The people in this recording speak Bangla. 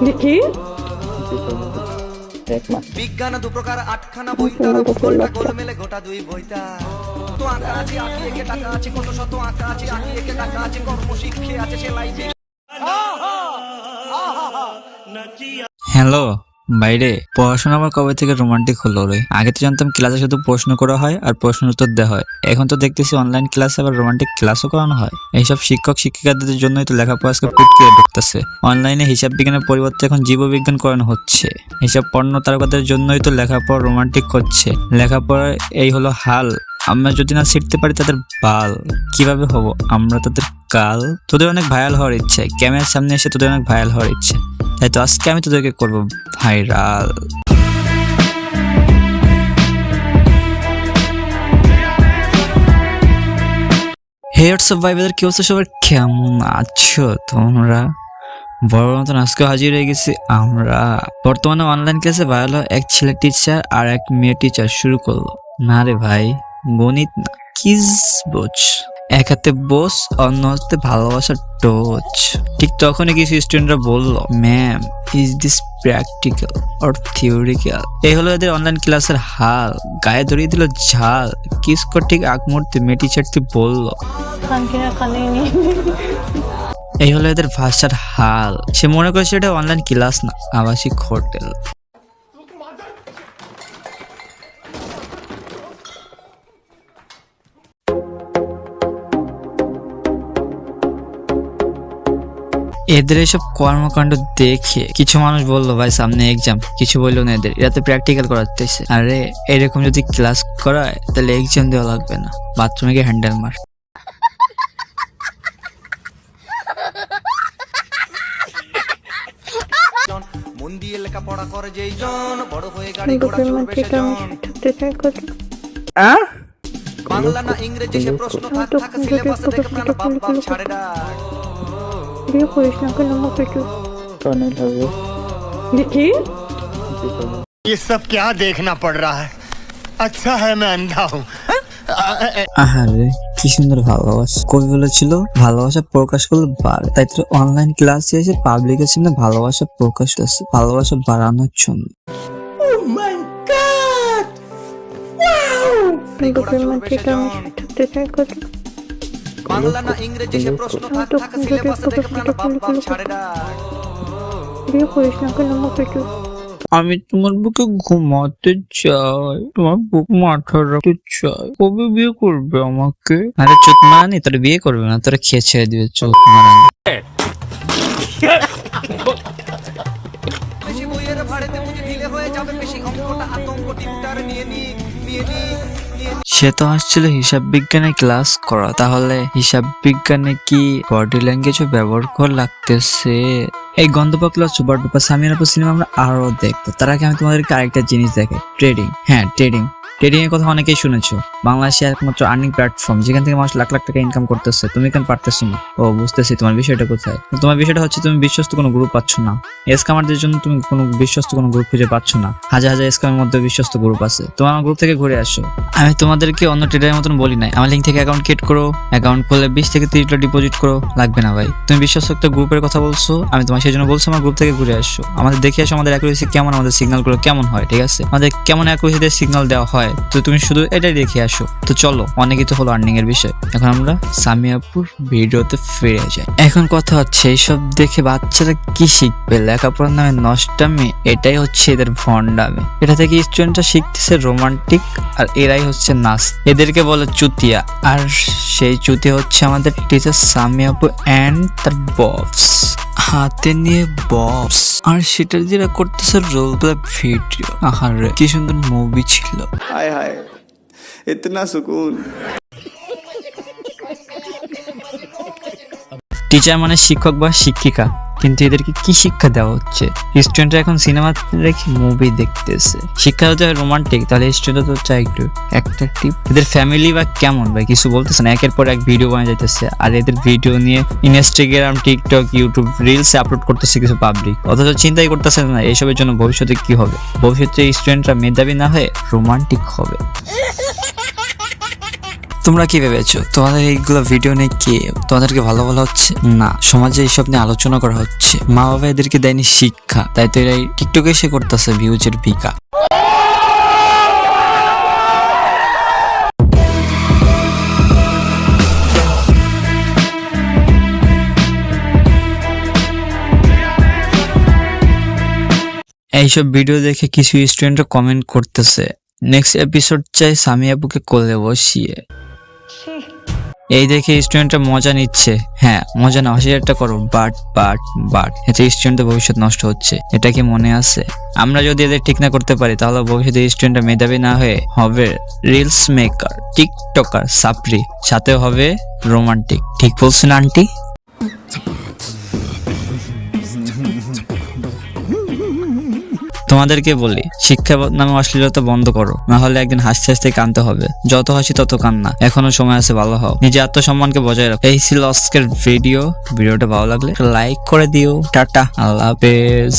দেখি বিজ্ঞান দু প্রকার আটখানা বই তার ভূগোলটা গোল মেলে গোটা দুই বইতা তো আঁকা আছে আঁকি একে টাকা আছে কত শত আঁকা আছে আঁকি একে টাকা আছে কর্ম শিক্ষে আছে সেলাই হ্যালো বাইরে, পড়াশোনা আমার কবে থেকে রোমান্টিক হলো রে? আগে তো জানতাম ক্লাসে শুধু প্রশ্ন করা হয় আর প্রশ্ন উত্তর দেওয়া হয়। এখন তো দেখতেছি অনলাইন ক্লাসে আবার রোমান্টিক ক্লাসও করানো হয়। এইসব শিক্ষক, শিক্ষিকাদের জন্যই তো লেখাপড়া আজকে ঢুকতেছে। অনলাইনে হিসাব বিজ্ঞানের পরিবর্তে এখন জীববিজ্ঞান করানো হচ্ছে। হিসাব পণ্য তারকাদের জন্যই তো লেখাপড়া রোমান্টিক হচ্ছে লেখাপড়া এই হলো হাল। আমরা যদি না শিখতে পারি তাদের বাল। কীভাবে হব? আমরা তাদের কাল তোদের অনেক ভাইরাল হওয়ার ইচ্ছে। ক্যামেরার সামনে এসে তোদের অনেক ভাইরাল হওয়ার ইচ্ছে। তাই তো আজকে আমি তোদেরকে করব ভাইরাল হে হোয়াটসঅ্যাপ ভাই কি অবস্থা সবার? কেমন আছো তোমরা? বড় মতন আজকে হাজির হয়ে গেছি আমরা। বর্তমানে অনলাইন ক্লাসে ভাইরাল এক ছেলে টিচার আর এক মেয়ে টিচার শুরু করল। না রে ভাই, গণিত না। কিস বোঝ। এক হাতে বোস অন্য হাতে ভালোবাসার টোচ ঠিক তখনই কিছু স্টুডেন্টরা বলল ma'am is this practical or theoretical এই হলো এদের অনলাইন ক্লাসের হাল। গায়ে ধরিয়ে দিল ঝাল। কিস কর ঠিক আগ মুহূর্তে মেয়ে টিচারটি বলল এই হলো এদের ভাষার হাল। সে মনে করছে এটা অনলাইন ক্লাস না আবাসিক হোটেল এদের এসব কর্মকাণ্ড দেখে কিছু মানুষ বলল ভাই সামনে এক্সাম কিছু বলল না এদের। এরা তো প্র্যাকটিক্যাল করাতেছে আরে এরকম যদি ক্লাস করায় তাহলে এক্সাম দেওয়া লাগবে না। বাথরুমে গিয়ে হ্যান্ডেল মার। মন দিয়ে লেখাপড়া করে যেই জন বড় হয়ে গাড়ি ঘোড়া চড়বে মধ্যে সে কেমন জন থাকতে চাই কত বাংলা না ইংরেজি সে প্রশ্ন থাক থাক সিলেবাসে থেকে প্রাণ বাপ বাপ ছাড়ে ডাক বিয়ে করিস না কেন আমাকে একটু কারণ আই লাভ ইউ দেখি ये सब क्या देखना पड़ रहा है अच्छा है मैं अंधा हूँ আহারে কি সুন্দর ভালোবাসা কবি বলেছিল ভালোবাসা প্রকাশ করলে বাড়ে তাই তো অনলাইন ক্লাসে এসে পাবলিকের সামনে ভালোবাসা প্রকাশ করছে ভালোবাসা বাড়ানোর জন্য বুকের মধ্যে কেমন থাকতে চাই কত বাংলা না ইংরেজি সে প্রশ্ন থাক থাক সিলেবাসে থেকে প্রাণ বাপ বাপ ছাড়ে বিয়ে করিস না কেন আমাকে একটু। আমি তোমার বুকে ঘুমাতে চাই তোমার বুক মাথা রাখতে চাই। কবে বিয়ে করবে আমাকে? আরে চোখ মারানি তোর বিয়ে করবে না তোরা খেয়ে ছেড়ে দিবে চোখ মারানি। বেশি বইয়ের ভাড়েতে ঢিলে হয়ে যাবে বেশি অঙ্কটা আতঙ্ক টিপটার নিয়ে নিয়ে নি নিয়ে নি। সে তো আসছিল হিসাব বিজ্ঞানে ক্লাস করা। তাহলে হিসাব বিজ্ঞানে কি বডি ল্যাঙ্গুয়েজও ব্যবহার করে লাগতেছে? এই গন্ধপাকলা সুপার ডুপার সামির আপু সিনেমা আমরা আরও দেখব। তার আগে আমি তোমাদেরকে আরেকটা জিনিস দেখাই। ট্রেডিং হ্যাঁ ট্রেডিং ট্রেডিং এর কথা অনেকেই শুনেছো। বাংলাদেশে একমাত্র আর্নিং প্ল্যাটফর্ম যেখান থেকে মানুষ লাখ লাখ টাকা ইনকাম করতেছে, তুমি কেন পারতেছো না? ও, বুঝতেছি তোমার বিষয়টা কোথায়। তোমার বিষয়টা হচ্ছে তুমি বিশ্বস্ত কোনো গ্রুপ পাচ্ছ না। এসকামারদের জন্য তুমি কোনো বিশ্বস্ত কোনো গ্রুপ খুঁজে পাচ্ছ না। হাজার হাজার এসকামের মধ্যে বিশ্বস্ত গ্রুপ আছে। তোমার আমার গ্রুপ থেকে ঘুরে আসো। আমি তোমাদেরকে অন্য ট্রেডারের মতন বলি নাই। আমার লিঙ্ক থেকে অ্যাকাউন্ট ক্রিয়েট করো। অ্যাকাউন্ট খুলে বিশ থেকে তিরিশ লাখ ডিপোজিট করো। লাগবে না ভাই। তুমি বিশ্বস্ত একটা গ্রুপের কথা বলছো। আমি তোমার সেই জন্য বলছো আমার গ্রুপ থেকে ঘুরে আসো। আমাদের দেখে আসো আমাদের অ্যাকুরেসি কেমন, আমাদের সিগন্যালগুলো কেমন হয়, ঠিক আছে? আমাদের কেমন অ্যাকুরেসিতে সিগন্যাল দেওয়া হয়? তো তুমি শুধু এটাই দেখে আসো। একশো তো চলো, অনেকে তো হলো আর্নিং এর বিষয়। এখন আমরা সামিয়াপুর ভিডিওতে ফিরে যাই। এখন কথা হচ্ছে, এইসব দেখে বাচ্চারা কি শিখবে? লেখাপড়ার নামে নষ্টামি, এটাই হচ্ছে এদের ভণ্ডামি। এটা থেকে স্টুডেন্টরা শিখতেছে রোমান্টিক আর এরাই হচ্ছে নাচ এদেরকে বলে চুতিয়া। আর সেই চুতিয়া হচ্ছে আমাদের টিচার সামিয়াপুর অ্যান্ড তার বস হাতে নিয়ে বক্স আর সেটা যেটা করতেছে রোল প্লে ভিডিও আহারে, কি সুন্দর মুভি ছিল। হায় হায়। इतना सुकून টিচার মানে শিক্ষক বা শিক্ষিকা কিন্তু এদেরকে কি শিক্ষা দেওয়া হচ্ছে? স্টুডেন্টরা এখন সিনেমা রেখে মুভি দেখতেছে। শিক্ষা যদি রোমান্টিক তাহলে স্টুডেন্ট তো চাই একটু অ্যাট্রাকটিভ এদের ফ্যামিলি বা কেমন? ভাই, কিছু বলতেছে না? একের পর এক ভিডিও বানিয়ে যাইতেছে। আর এদের ভিডিও নিয়ে ইনস্টাগ্রাম টিকটক ইউটিউব রিলসে আপলোড করতেছে কিছু পাবলিক অথচ চিন্তাই করতেছে না, এইসবের জন্য ভবিষ্যতে কি হবে? ভবিষ্যতে স্টুডেন্টরা মেধাবী না হয়ে রোমান্টিক হবে। তোমরা কি ভেবেছো? তোমাদের এইগুলো ভিডিও নিয়ে কে তোমাদেরকে ভালো বলা হচ্ছে? না, সমাজে এইসব নিয়ে আলোচনা করা হচ্ছে। মা বাবা এদেরকে দেয়নি শিক্ষা, তাই তো এরাই টিকটকে এসে করতেছে ভিউজের ভিকা এইসব ভিডিও দেখে কিছু স্টুডেন্ট কমেন্ট করতেছে নেক্সট এপিসোড চাই সামি আপুকে কোলে বসিয়ে। এই দেখে স্টুডেন্টরা মজা নিচ্ছে। হ্যাঁ মজা না হাসি একটা করো। বাট বাট বাট, এতে স্টুডেন্টদের ভবিষ্যৎ নষ্ট হচ্ছে। এটা কি মনে আছে? আমরা যদি এদের ঠিক না করতে পারি, তাহলে ভবিষ্যতে স্টুডেন্টরা মেধাবী না হয়ে হবে রিলস মেকার টিকটকার সাপরি সাথে হবে রোমান্টিক ঠিক বলছেন আন্টি তোমাদেরকে বলি, শিক্ষা নামে অশ্লীলতা বন্ধ করো, না হলে একদিন হাসতে হাসতে কানতে হবে। যত হাসি তত কান্না। এখনও সময় আছে, ভালো হও। নিজের আত্মসম্মানকে বজায় রাখো। এই ছিল আজকের ভিডিও ভিডিওটা ভালো লাগলে লাইক করে দিও। টাটা, আল্লাহ হাফেজ।